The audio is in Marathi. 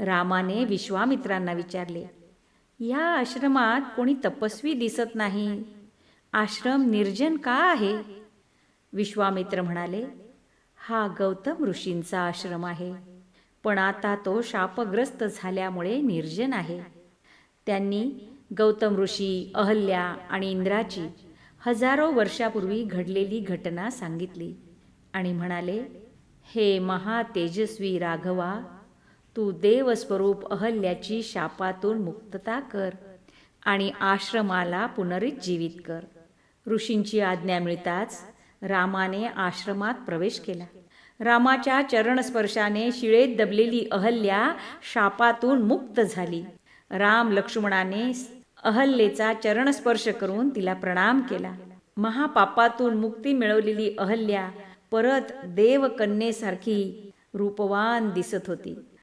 रामाने विश्वामित्रांना विचारले या आश्रमात कोणी तपस्वी दिसत नाही? आश्रम निर्जन का आहे? विश्वामित्र म्हणाले हा गौतम ऋषींचा आश्रम आहे पण आता तो शापग्रस्त झाल्यामुळे निर्जन आहे. त्यांनी गौतम ऋषी अहल्या आणि इंद्राची हजारो वर्षापूर्वी घडलेली घटना सांगितली आणि म्हणाले हे महातेजस्वी राघवा तू देवस्वरूप अहल्याची शापातून मुक्तता कर आणि आश्रमाला पुनरुज्जीवित कर. ऋषींची आज्ञा मिळताच रामाने आश्रमात प्रवेश केला. रामाच्या चरणस्पर्शाने शिळेत दबलेली अहल्या शापातून मुक्त झाली. राम लक्ष्मणाने अहल्येचा चरणस्पर्श करून तिला प्रणाम केला. महापापातून मुक्ती मिळवलेली अहल्या परत देवकन्येसारखी रूपवान दिसत होती.